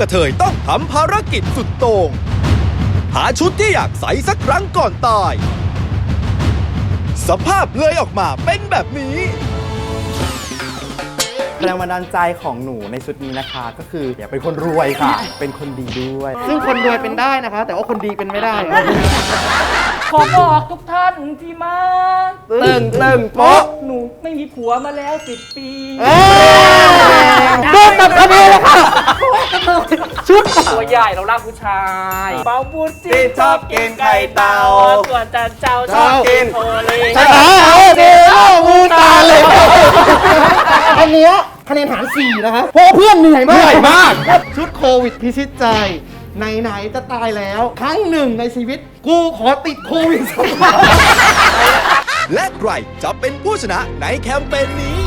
กระเทยต้องทำภารกิจสุดโต่งหาชุดที่อยากใส่สักครั้งก่อนตาย สภาพเลยออกมาเป็นแบบนี้ แรงบันดาลใจของหนูในชุดนี้นะคะ ก็คืออย่าเป็นคนรวยค่ะ เป็นคนดีด้วย ซึ่งคนรวยเป็นได้นะคะ แต่ว่าคนดีเป็นไม่ได้ ขอบอกทุกท่านที่มาตึงตึงโป๊ะหนูไม่มีผัวมาแล้วสิบปีโดนตัดคดีเลยค่ะ ชุดตัวใหญ่เรารักผู้ชายเปาบูจิที่ชอบกินไข่เต่าส่วนจันเจ้าชชออบบกิกินนโอเลใช่เอาเดี๋ยวมูตาเลยอันเนี้ยคะแนนหารสี่นะคะเพราะเพื่อนเหนื่อยมากเหนื่อยมาก ชุดโควิดพิชิตใจไหนๆจะตายแล้ว ครั้งหนึ่งในชีวิต กูขอติดโควิดสักครั้งและใครจะเป็นผู้ชนะในแคมเปญนี้